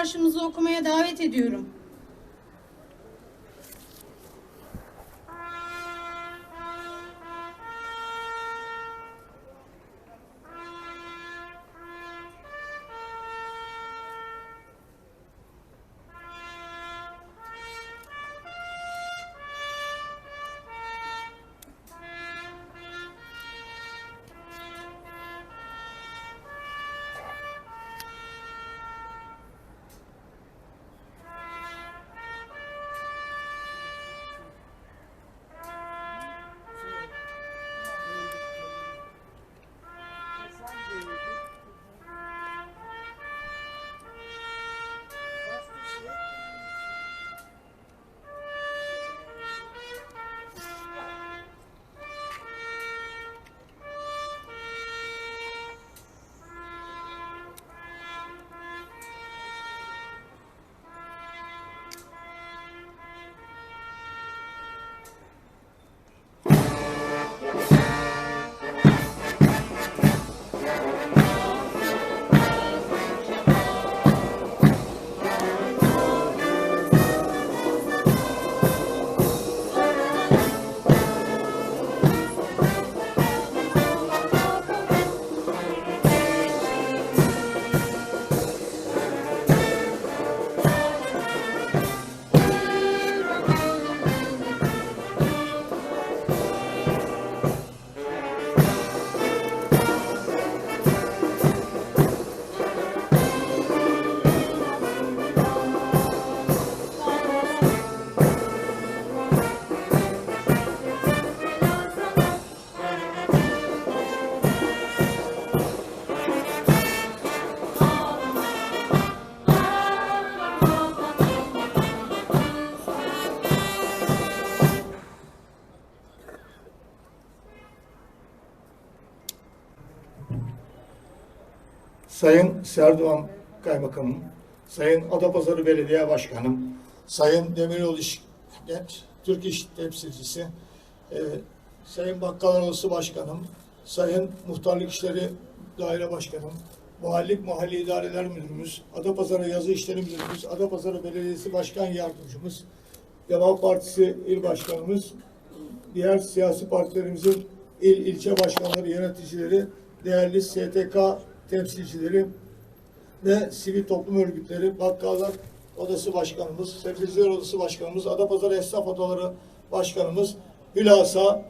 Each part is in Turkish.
Marşımızı okumaya davet ediyorum. Sayın Serdoğan Kaymakamım, Sayın Adapazarı Belediye Başkanım, Sayın Demiryolu İş, Türk İş Temsilcisi, e, Sayın Bakkal Odası Başkanım, Sayın Muhtarlık İşleri Daire Başkanım, Mahallik Mahalli İdareler Müdürümüz, Adapazarı Yazı İşleri Müdürümüz, Adapazarı Belediyesi Başkan Yardımcımız, Deva Partisi İl Başkanımız, diğer siyasi partilerimizin il ilçe başkanları, yöneticileri, değerli STK temsilcileri ve sivil toplum örgütleri, bakkallar odası başkanımız, sebzeciler odası başkanımız, Adapazarı Esnaf Odaları başkanımız, hülasa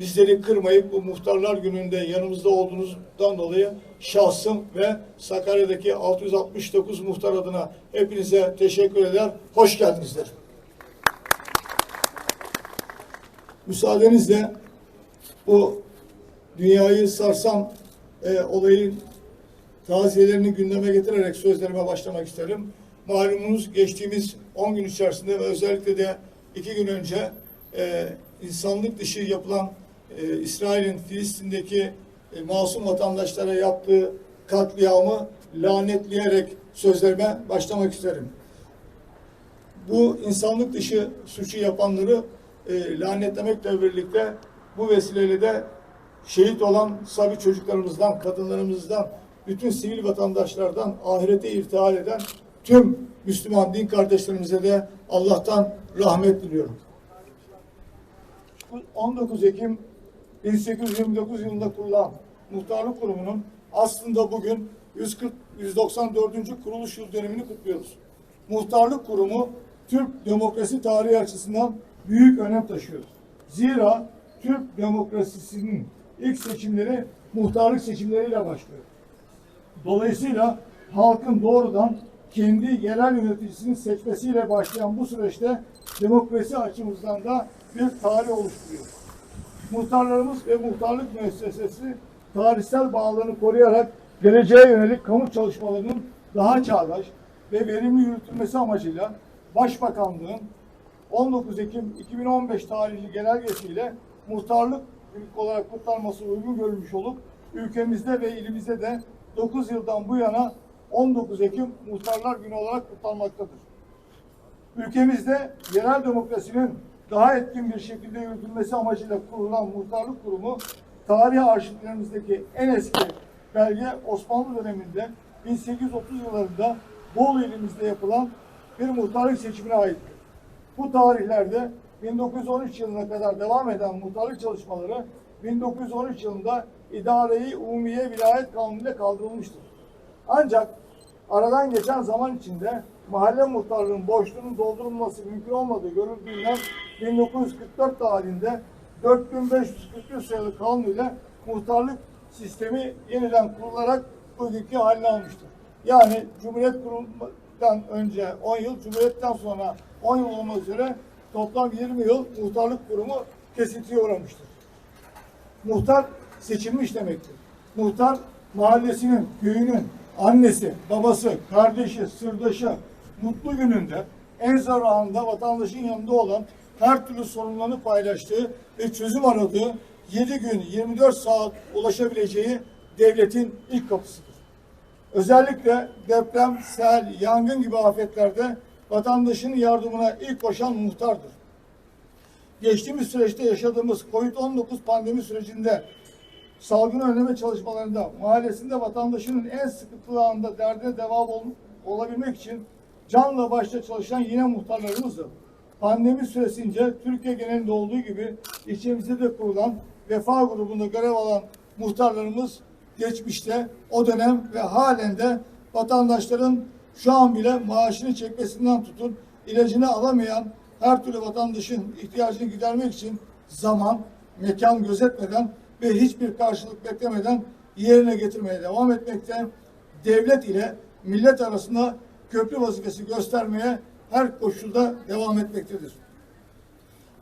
bizleri kırmayıp bu muhtarlar gününde yanımızda olduğunuzdan dolayı şahsım ve Sakarya'daki 669 muhtar adına hepinize teşekkür eder. Hoş geldiniz derim. Müsaadenizle bu dünyayı sarsan e, olayın taziyelerini gündeme getirerek sözlerime başlamak isterim. Malumunuz geçtiğimiz 10 gün içerisinde ve özellikle de iki gün önce e, insanlık dışı yapılan e, İsrail'in Filistin'deki e, masum vatandaşlara yaptığı katliamı lanetleyerek sözlerime başlamak isterim bu insanlık dışı suçu yapanları e, lanetlemekle birlikte bu vesileyle de şehit olan sabi çocuklarımızdan, kadınlarımızdan, bütün sivil vatandaşlardan ahirete irtihal eden tüm Müslüman din kardeşlerimize de Allah'tan rahmet diliyorum. Bu 19 Ekim 1829 yılında kurulan Muhtarlık Kurumu'nun aslında bugün 140 194. kuruluş yıl dönümünü kutluyoruz. Muhtarlık Kurumu Türk demokrasi tarihi açısından büyük önem taşıyor. Zira Türk demokrasisinin ilk seçimleri muhtarlık seçimleriyle başlıyor. Dolayısıyla halkın doğrudan kendi yerel yöneticisini seçmesiyle başlayan bu süreçte demokrasi açımızdan da bir tarih oluşturuyor. Muhtarlarımız ve muhtarlık müessesesi tarihsel bağlarını koruyarak geleceğe yönelik kamu çalışmalarının daha çağdaş ve verimli yürütülmesi amacıyla Başbakanlığın 19 Ekim 2015 tarihli genelgesiyle muhtarlık günlük olarak kutlanması uygun görülmüş olup ülkemizde ve ilimizde de 9 yıldan bu yana 19 Ekim Muhtarlar Günü olarak kutlanmaktadır. Ülkemizde yerel demokrasinin daha etkin bir şekilde yürütülmesi amacıyla kurulan muhtarlık kurumu, tarih arşivlerimizdeki en eski belge Osmanlı döneminde 1830 yıllarında Bolu ilimizde yapılan bir muhtarlık seçimine aittir. Bu tarihlerde 1913 yılına kadar devam eden muhtarlık çalışmaları 1913 yılında İdare-i Umumiye Vilayet Kanunu ile kaldırılmıştır. Ancak aradan geçen zaman içinde mahalle muhtarlığının boşluğunun doldurulması mümkün olmadığı görüldüğünden 1944 tarihinde 4543 sayılı kanun ile muhtarlık sistemi yeniden kurularak bugünkü haline almıştır. Yani Cumhuriyet kurulmadan önce 10 yıl, Cumhuriyet'ten sonra 10 yıl olmak üzere toplam 20 yıl muhtarlık kurumu kesintiye uğramıştır. Muhtar seçilmiş demektir. Muhtar mahallesinin, köyünün annesi, babası, kardeşi, sırdaşı mutlu gününde en zor anında vatandaşın yanında olan her türlü sorunlarını paylaştığı ve çözüm aradığı 7 gün 24 saat ulaşabileceği devletin ilk kapısıdır. Özellikle deprem, sel, yangın gibi afetlerde vatandaşın yardımına ilk koşan muhtardır. Geçtiğimiz süreçte yaşadığımız COVID-19 pandemi sürecinde salgın önleme çalışmalarında mahallesinde vatandaşının en sıkıntılı anda derdine devam ol- olabilmek için canla başla çalışan yine muhtarlarımızdı. Pandemi süresince Türkiye genelinde olduğu gibi ilçemizde de kurulan vefa grubunda görev alan muhtarlarımız geçmişte o dönem ve halen de vatandaşların şu an bile maaşını çekmesinden tutun ilacını alamayan her türlü vatandaşın ihtiyacını gidermek için zaman, mekan gözetmeden ve hiçbir karşılık beklemeden yerine getirmeye devam etmekte. Devlet ile millet arasında köprü vazifesi göstermeye her koşulda devam etmektedir.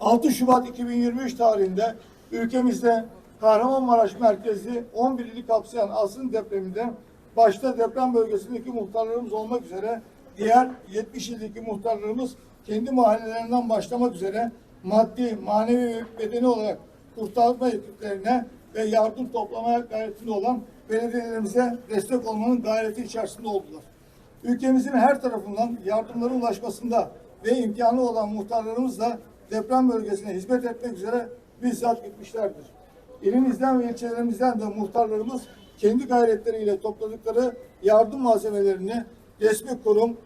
6 Şubat 2023 tarihinde ülkemizde Kahramanmaraş merkezli 11 ili kapsayan Asrın depreminde başta deprem bölgesindeki muhtarlarımız olmak üzere diğer 70 ildeki muhtarlarımız kendi mahallelerinden başlamak üzere maddi, manevi ve bedeni olarak kurtarma ekiplerine ve yardım toplamaya gayretinde olan belediyelerimize destek olmanın gayreti içerisinde oldular. Ülkemizin her tarafından yardımların ulaşmasında ve imkanı olan muhtarlarımız da deprem bölgesine hizmet etmek üzere bizzat gitmişlerdir. İlimizden ve ilçelerimizden de muhtarlarımız kendi gayretleriyle topladıkları yardım malzemelerini resmi kurum,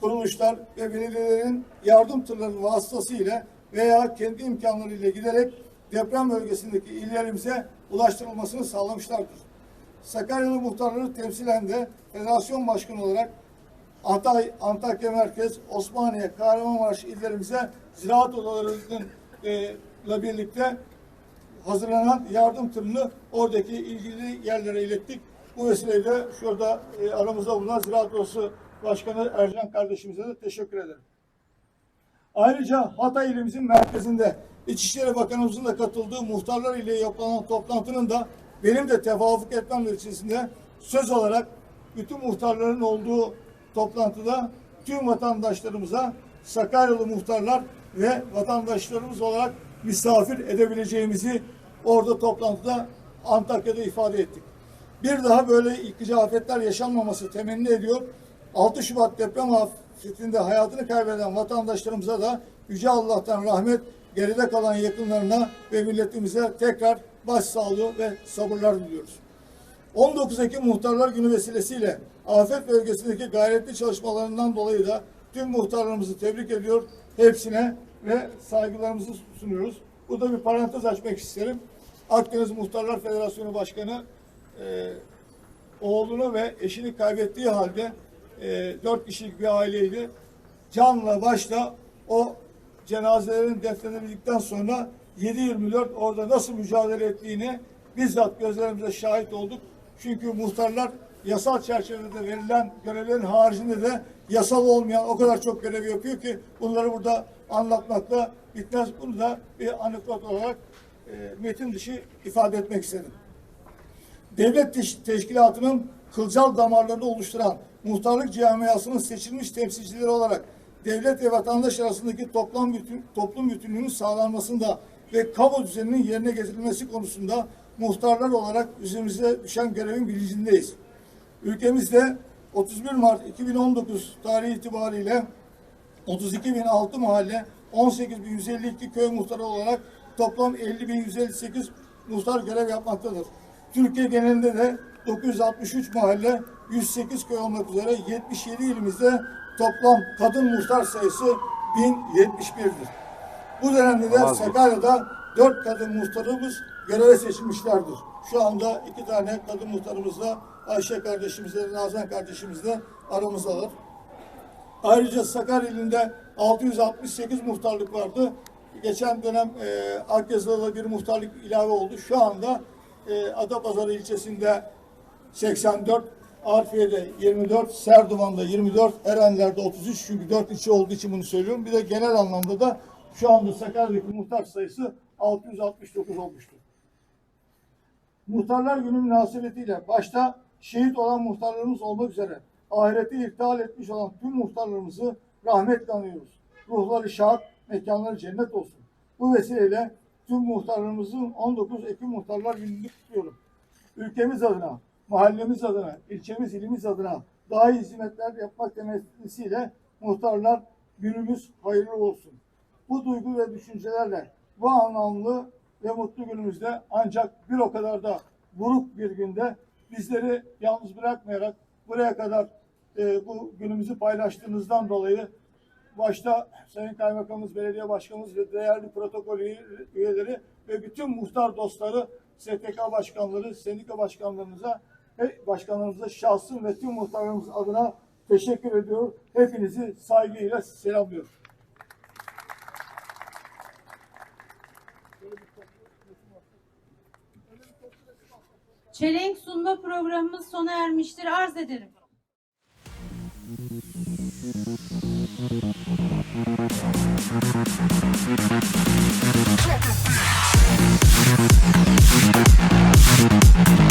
kuruluşlar ve belediyelerin yardım tırlarının vasıtasıyla veya kendi imkanlarıyla giderek deprem bölgesindeki illerimize ulaştırılmasını sağlamışlardır. Sakaryalı muhtarları temsilen de federasyon başkanı olarak Hatay, Antakya Merkez, Osmaniye, Kahramanmaraş illerimize ziraat odalarının e, birlikte hazırlanan yardım tırını oradaki ilgili yerlere ilettik. Bu vesileyle şurada e, aramızda bulunan Ziraat Odası Başkanı Ercan kardeşimize de teşekkür ederim. Ayrıca Hatay ilimizin merkezinde İçişleri Bakanımızın da katıldığı muhtarlar ile yapılan toplantının da benim de tevafuk etmem neticesinde söz olarak bütün muhtarların olduğu toplantıda tüm vatandaşlarımıza Sakaryalı muhtarlar ve vatandaşlarımız olarak misafir edebileceğimizi orada toplantıda Antakya'da ifade ettik. Bir daha böyle yıkıcı afetler yaşanmaması temenni ediyor. 6 Şubat deprem afetinde hayatını kaybeden vatandaşlarımıza da Yüce Allah'tan rahmet, geride kalan yakınlarına ve milletimize tekrar başsağlığı ve sabırlar diliyoruz. 19 Ekim Muhtarlar Günü vesilesiyle afet bölgesindeki gayretli çalışmalarından dolayı da tüm muhtarlarımızı tebrik ediyor. Hepsine ve saygılarımızı sunuyoruz. Burada bir parantez açmak isterim. Akdeniz Muhtarlar Federasyonu Başkanı e, oğlunu ve eşini kaybettiği halde e, dört kişilik bir aileydi. Canla başla o cenazelerin defnedildikten sonra 7-24 orada nasıl mücadele ettiğini bizzat gözlerimize şahit olduk. Çünkü muhtarlar yasal çerçevede verilen görevlerin haricinde de yasal olmayan o kadar çok görev yapıyor ki bunları burada anlatmakla bitmez. Bunu da bir anekdot olarak e, metin dışı ifade etmek istedim devlet teş- teşkilatının kılcal damarlarını oluşturan muhtarlık camiasının seçilmiş temsilcileri olarak devlet ve vatandaş arasındaki toplam bütün, toplum bütünlüğünün sağlanmasında ve kamu düzeninin yerine getirilmesi konusunda muhtarlar olarak üzerimize düşen görevin bilincindeyiz. Ülkemizde 31 Mart 2019 tarihi itibariyle 32.006 mahalle, 18.152 köy muhtarı olarak toplam 50.158 muhtar görev yapmaktadır. Türkiye genelinde de 963 mahalle, 108 köy olmak üzere 77 ilimizde toplam kadın muhtar sayısı 1071'dir. Bu dönemde de Sakarya'da dört kadın muhtarımız göreve seçilmişlerdir. Şu anda iki tane kadın muhtarımız da Ayşe kardeşimizle, Nazan kardeşimiz de aramızdalar. Ayrıca Sakarya ilinde 668 muhtarlık vardı. Geçen dönem e, Akyazı'da da bir muhtarlık ilave oldu. Şu anda e, Adapazarı ilçesinde 84, Arfiye'de 24, Serdivan'da 24, Erenler'de 33 çünkü 4 ilçe olduğu için bunu söylüyorum. Bir de genel anlamda da şu anda Sakarya'daki muhtar sayısı 669 olmuştur. Muhtarlar Günü münasebetiyle başta şehit olan muhtarlarımız olmak üzere ahirete irtihal etmiş olan tüm muhtarlarımızı rahmetle anıyoruz. Ruhları şad, mekanları cennet olsun. Bu vesileyle tüm muhtarlarımızın 19 Ekim Muhtarlar Günü'nü kutluyorum. Ülkemiz adına, mahallemiz adına, ilçemiz, ilimiz adına daha iyi hizmetler yapmak temennisiyle muhtarlar günümüz hayırlı olsun. Bu duygu ve düşüncelerle bu anlamlı ve mutlu günümüzde ancak bir o kadar da buruk bir günde bizleri yalnız bırakmayarak buraya kadar e, bu günümüzü paylaştığınızdan dolayı başta Sayın Kaymakamımız, Belediye Başkanımız ve değerli protokol üye- üyeleri ve bütün muhtar dostları, STK başkanları, sendika başkanlarımıza ve başkanlarımıza şahsım ve tüm muhtarlarımız adına teşekkür ediyor. Hepinizi saygıyla selamlıyorum. Çelenk sunma programımız sona ermiştir. Arz ederim. Check the beat.